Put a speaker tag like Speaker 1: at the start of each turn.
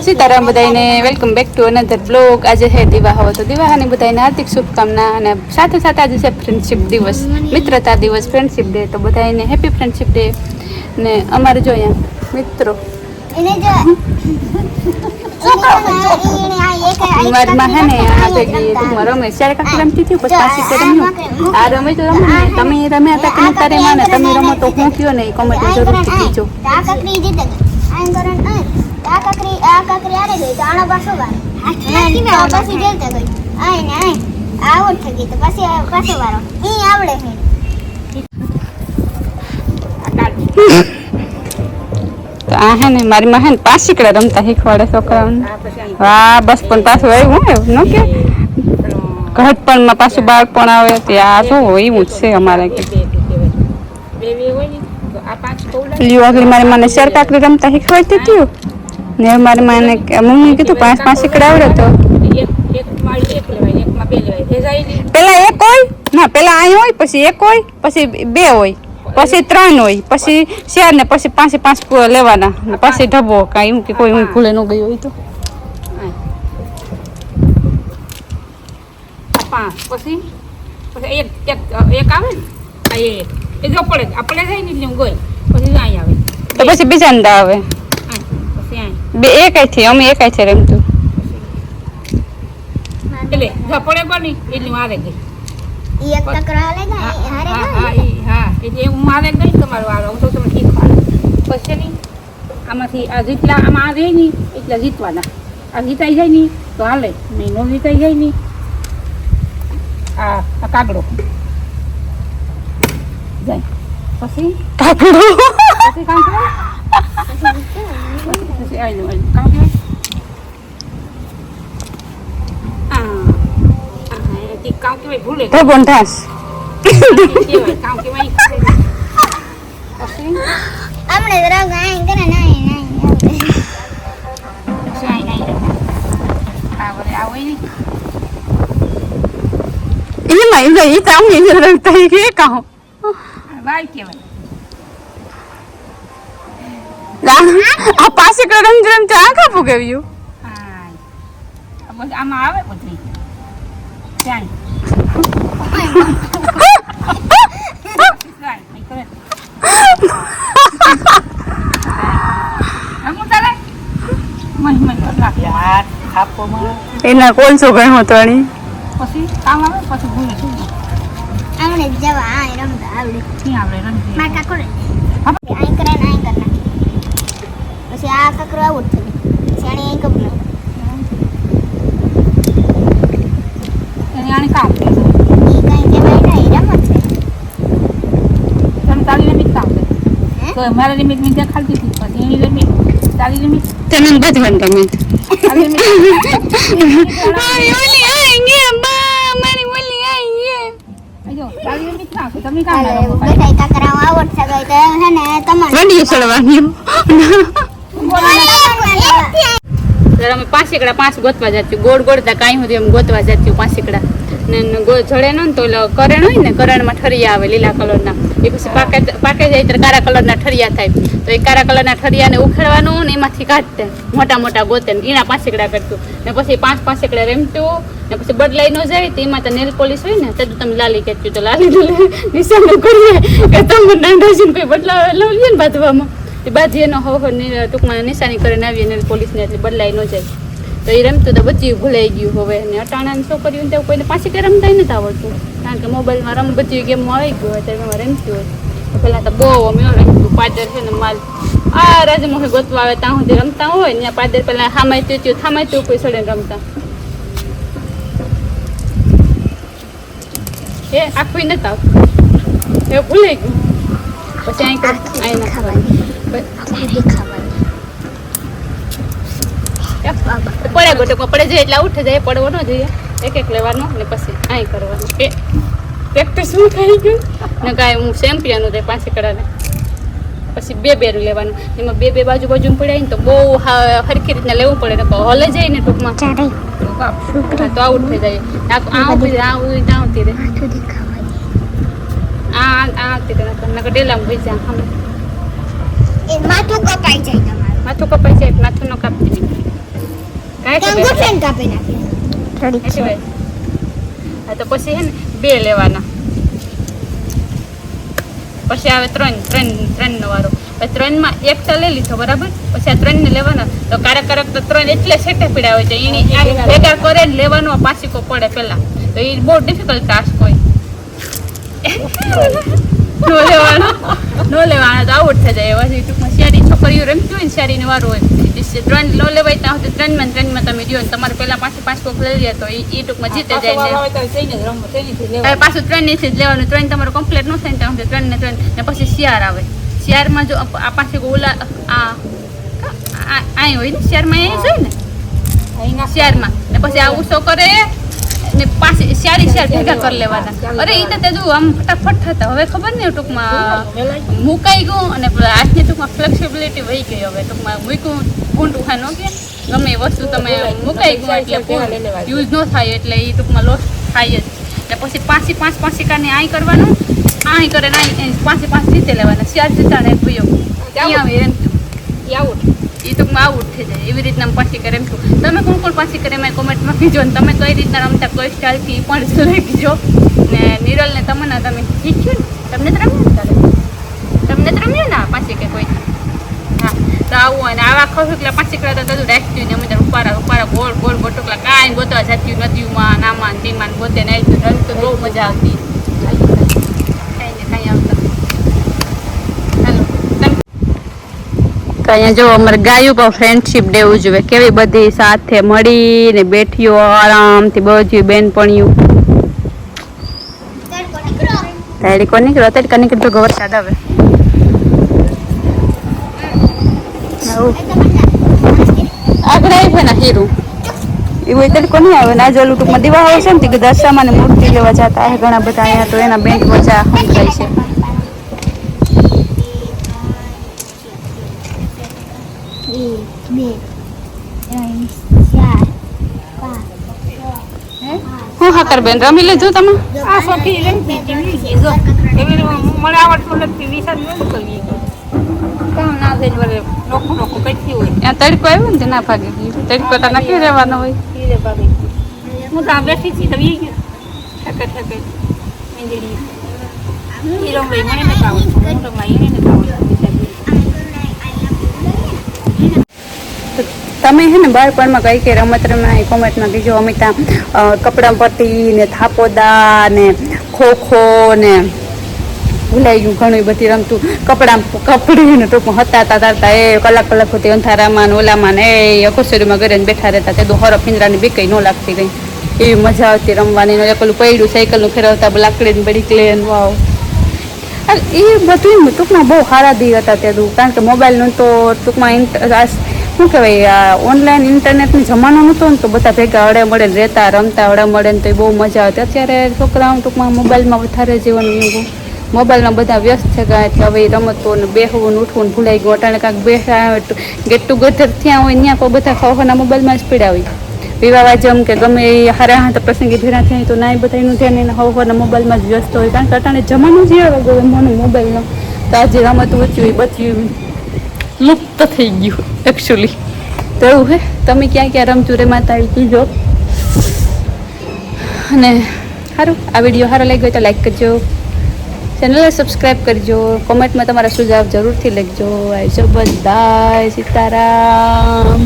Speaker 1: સીતારામ બધાને welcome back to another blog આજે છે દિવાહો તો દિવાહાની બધાને હાર્દિક શુભકામના અને સાથે સાથે આજે છે ફ્રેન્ડશિપ દિવસ મિત્રતા દિવસ ફ્રેન્ડશિપ ડે તો બધાને હેપી ફ્રેન્ડશિપ ડે ને અમારે જો અહીંયા મિત્રો.
Speaker 2: એને જો
Speaker 1: મારી માં હે ને આ ભેગી ટૂંકમાં રમે. ત્યારે કાંક રમતી હતી પછી પાછી તે રમ્યું. આ રમે તો રમે ને. તમે રમ્યા હતા કે નતા રમ્યા ને તમે રમો તો હું કયો ને એ કમેન્ટ જરૂરથી કીજો
Speaker 2: આ કકરી આ કકરી આરે ગઈ તો આનો પાછો વાર તો પછી જીતે ગઈ આય ને આય આઉટ થઈ ગઈ તો પછી પાછો વારો ઈ આવડે છે
Speaker 1: તો આ હે ને મારી માં હે ને પાંચ શીકડા રમતા શીખવાડે છોકરાઓને હા બસ પણ પાછું આવ્યું હે ન કે ઘટપણમાં પાછું બાળપણ આવે તે આ શું હોય એવું જ છે અમારે કે લ્યો આગળ મારી મને શેર કાકડી રમતા શીખવાડતી હતી ને મારી માને મમ્મીએ કીધું પાંચ પાંચ શીકડા આવડે તો. પેલા એક હોય ના પેલા અહીં હોય પછી એક હોય પછી બે હોય પછી ત્રણ હોય પછી ચાર ને પછી પાંચે પાંચ લેવાના પછી ઢબો કાંઈ એવું કે કોઈ હું ભૂલે ન ગયું હોય તો.
Speaker 3: પાંચ પછી? પછી એક એક એક આવે ને? એ જો પડે આપણે જાય ને એટલે ગઈ પછી અહીં આવે.
Speaker 1: તો પછી બીજા ને આવે. બે એકાઈ થી અમે એકાઈ થી રમતું.
Speaker 3: એટલે બની એટલે મારે ગઈ.
Speaker 2: ઈ એક ટકરો હાલે ને
Speaker 3: હા
Speaker 2: હારે
Speaker 3: હા હા એટલે હું મારે ગઈ તમારો વારો હું તો તમને શીખવાડું પછી નહીં આમાંથી આ જીતલા આમાં આ રહે નહીં એટલા જીતવાના. આ જીતાઈ જાય નહીં તો હાલે. નહીં નો જીતાઈ જાય નહીં. આ આ કાગડો. જાય. પછી? કાગડો. પછી આયલું આયલું કામ કરે આ આ એથી કામ કહેવાય ભૂલે
Speaker 1: ઢબો ને ઢાસ
Speaker 3: કહેવાય કામ કહેવાય પછી
Speaker 2: આપણે જરા ગાય કરે ને આય ને આય
Speaker 3: પછી આઈ આઈ આ વરે આ હોય નહીં
Speaker 1: એમાં એ એ તો અમે જે રમતા
Speaker 3: આ
Speaker 1: પાસે રમ રમ તો આખા પુગાવ્યું
Speaker 3: હા આ બધું આમાં આવે બધી. યાર
Speaker 1: એના કોલસો ગયો તો અણી
Speaker 3: પછી કામ આવે? પછી ભૂલે
Speaker 2: આપણે જવા આવડે.
Speaker 3: રમતી
Speaker 2: માર કાકો કાઈ આ નહીં આવું જ
Speaker 3: તમે તારી લિમિટ કામ કરે
Speaker 2: હે?
Speaker 3: તો મારા લિમિટ મેં દેખાડતી હતી પછી એની લિમિટ તારી લિમિટ
Speaker 1: તમે બધવાનું તમે.
Speaker 3: તમે કામ
Speaker 2: અરે
Speaker 3: લાગો
Speaker 2: બેટા કાકરા ગઈ તો હે ને તમારે
Speaker 1: અમે પાંચ એકડા પાંચ ગોતવા જતી ગોળ ગોળતા કાંઈ સુધી એમ ગોતવા જતી પાંચ ને જડે ન ને તો કરણ હોય ને, કરણમાં ઠરિયા આવે લીલા કલરના. એ પછી પાકે પાકે જાય ત્યારે કારા કલરના ઠરિયા થાય. તો એ કાળા કલરના ઠરિયાને ઉખેડવાનું ને એમાંથી કાઢતે. મોટા મોટા ગોતે ને એના પાંચ કરતું. ને પછી પાંચ પાંચ રેમતું. ને પછી બદલાઈ ન જાય તો એમાં તો નેલ પોલીસ હોય ને, તે તમે લાલી કહેતું તો લાલી નિશાન કરીએ. કે તમે દાંડાજીને કોઈ બદલાવ લઈએ ને બાંધવામાં? તે બાજી એનો ને ટૂંકમાં નિશાની કરીને આવીએ અને પોલીસને એટલે બદલાઈ ન જાય. તો એ રમતું તો બધી ભૂલાઈ ગયું હવે. અને અટાણાની છોકરીઓને તો કોઈને પાછી કે રમતા નથી આવડતું. કારણ કે મોબાઈલમાં રમ બધી ગેમમાં આવી ગયું હોય ત્યારે રમતી હોય. પહેલાં તો બહુ અમે રમતું પાદર છે ને માલ. આ રાજમોહે ગોતવા આવે ત્યાં સુધી રમતા હોય ને પાદર પહેલાં હામાય ત્યું થામાય ત્યું કોઈ સડે રમતા. એ આખું નતા એ ભૂલાઈ ગયું. પછી અહીં કર અહીં નાખવાનું પડે ગોટો પડે જાય એટલે ઉઠે જાય પડવો ન જોઈએ. એક એક લેવાનો ને પછી અહીં કરવાનું. એ પ્રેક્ટિસ શું થઈ ગયું? ને કાંઈ હું ચેમ્પિયન રહે પાંચ કડાને પછી બે બે લેવાનું. એમાં બે બે બાજુ બાજુ પડ્યા ને તો બહુ હરખી રીતના લેવું પડે. ને હલે જાય ને ટૂંકમાં. તો આઉટ થઈ જાય. આ ઊભી આ ત્યાં આવતી રહે આ આવતી રહે નકર ડેલામાં ભઈ જાય
Speaker 2: એ માથું કપાઈ જાય તમારું.
Speaker 1: માથું કપાઈ જાય માથું ન કાપતી નહીં
Speaker 2: ત્યાં ગોઠણ કાપી નાખી.
Speaker 1: હા તો પછી હે ને બે લેવાના. પછી આવે ત્રણ ત્રણ ત્રણ નો વારો. પછી ત્રણમાં એક તો લઈ લીધો બરાબર? પછી આ ત્રણ ને લેવાના. તો કારક કારક તો ત્રણ એટલે સેટે પીડા હોય છે. એની ભેગા કરે ને લેવાનો પાસીકો પડે પેલા તો એ બહુ ડિફિકલ્ટ ટાસ્ક હોય. નો લેવાનો નો લેવાનો. તો આઉટ થઈ જાય. પછી ટૂંકમાં શિયાળી છોકરીઓ રમતી હોય ને શિયાળીને વારો હોય ત્રણ નો લેવાય ત્યાં સુધી ત્રણમાં ત્રણમાં તમે દ્યો ને તમારે પેલા પાછી પાંચ કોક લઈ લે તો એ ટૂંકમાં જીતે જાય
Speaker 3: લેવાનું.
Speaker 1: પાછું ત્રણ નીચે જ લેવાનું. ત્રણ તમારું કમ્પ્લીટ ન થાય ને ત્યાં સુધી ત્રણ ને ત્રણ. ને પછી શિયાર આવે. શિયારમાં જો આ પાસે ઓલા આ આ હોય ને શિયારમાં અહીં જ હોય ને?
Speaker 3: અહીં
Speaker 1: શિયારમાં ને પછી આ ઉસો કરે ને પાછી શ્યારી શિયાર ભેગા કરી લેવાના. અરે એ તો તે જો આમ ફટાફટ થતા. હવે ખબર નહીં ટૂંકમાં મુકાઈ ગયું અને આજની ટૂંકમાં ફ્લેક્સિબિલિટી વહી ગઈ હવે. ટૂંકમાં મૂક્યું ભૂંડું ખા ન કે. ગમે એ વસ્તુ તમે મુકાઈ ગયું એટલે યુઝ ન થાય એટલે એ ટૂંકમાં લોસ થાય જ. એટલે પછી પાંચી પાંચ પાંચ કાને આઈ કરવાનું. આઈ કરે ને આઈ પાંચે પાંચ જીતે લેવાના. શ્યાર જીતા ને ભયો. ત્યાં આવે. એ ટૂંકમાં આઉટ થઈ જાય, એવી રીતના પાછી કરે એમ છું. તમે કોણ કોણ પાછી કરે મેં કોમેન્ટમાં કીજો ને તમે કઈ રીતના રમતા, કઈ સ્ટાઇલથી પણ લઈ કીજો ને નિરલને તમને, તમે શીખ્યું ને? તમને તો રમ્યું ને તમને તો રમ્યું ને પાછી કે કોઈ? હા, તો આવું અને આવા એટલે પાછી કરે તો બધું રાખતું ને અમે તો ઉપારા ઉપારા ગોળ ગોળ ગોટુકલા કાંઈ ગોતવા જતી નદીમાં નામાં ને તેમાં ને ગોતે ને રમતું, બહુ મજા આવતી કાંઈ ને કાંઈ આવતા હાલો તમે તો અહીંયા જો અમારે ગાયું પણ ફ્રેન્ડશીપ ડે ઉજવે કેવી બધી સાથે મળીને બેઠીઓ આરામથી બધી બેનપણીયું
Speaker 2: તડકો નીકળો
Speaker 1: તડકો નીકળતો તો વરસાદ આવે. આગળ આવી ને હીરું. એવું તડકો નહીં આવે, ને આજે ઓલું ટૂંકમાં છે ને તે દશામાં મૂર્તિ લેવા જતા ઘણા બધા અહીંયા, તો એના બેંક મજા સંભળાય છે.
Speaker 2: એક બે ત્રણ ચાર પાંચ
Speaker 1: હું હા બેન રમી લેજો તમે
Speaker 3: આ સખી રમતી હતી, જો. એવી મને આવડતું નથી, વિચાર નથી કરવી. કામ ના થઈને વળે નોખું નોખું કરતી હોય.
Speaker 1: ત્યાં તડકો આવ્યો ને તે ના ભાગે તડકો તો નક્કી રહેવાનો હોય
Speaker 3: ઈ ભાગે હું તો આ બેઠી છી વી ગયું. ઠકે ઠકે. મીંદડી. મને નથી આવડતું. હું તો એને નથી આવડતું.
Speaker 1: તમે હે ને બાળપણમાં કઈ કઈ રમત રમ્યા કોમેન્ટમાં કીજો અમિતા કપડા પટ્ટી ને થાપોદા ને ખોખો ને ભૂલાઈ ગયું ઘણી બધી રમતું. કપડાં, કપડી ને ટૂંકમાં હતા તારતા એ કલાક કલાક સુધી અંધારામાં ને ઓલામાં ને એ અકોસરીમાં ઘરે બેઠા રહેતા. તે તો હરો પિંજરાની બીકઈ ન લાગતી ગઈ એવી મજા આવતી રમવાની. ને પેલું પૈડું સાયકલનું ફેરવતા લાકડી ને બળી ક્લે વાવ. એ બધું ટૂંકમાં બહુ સારા દી હતા તે કારણ કે મોબાઈલનું તો ટૂંકમાં શું કહેવાય, આ ઓનલાઈન ઇન્ટરનેટનો જમાનો નહોતો ને તો બધા ભેગા અડે મળે ને રહેતા, રમતા અડે મળે ને તો એ બહુ મજા આવતી. અત્યારે છોકરાઓ ટૂંકમાં મોબાઈલમાં વધારે જીવન એવું મોબાઈલમાં બધા વ્યસ્ત છે કે હવે રમતો ને બેહવું ઉઠવું ને ભૂલાઈ ગયું. અટાણે કાંઈક બેસા ગેટ ટુગેધર ત્યાં હોય ત્યાં કોઈ બધા ખવાના મોબાઈલમાં જ પીડા હોય. વિવાહ જમ કે ગમે એ હારા હાથ પ્રસંગી ભેરા થાય તો ના બધા એનું ધ્યાન એને હવાના મોબાઈલમાં જ વ્યસ્ત હોય. કારણ કે અટાણે જમાનો જે આવે ગયો મોબાઈલનો. તો આજે રમત વચ્યું એ બધું લુપ્ત થઈ ગયું. એકચ્યુઅલી તો એવું હે? તમે ક્યાં ક્યાં રમતું રે માતા આવી કીજો અને સારું આ વીડિયો સારો લાગ્યો હોય તો લાઈક કરજો. ચેનલને સબસ્ક્રાઈબ કરજો. કોમેન્ટમાં તમારા સુઝાવ જરૂરથી લખજો. આવજો બધાય, સીતારામ.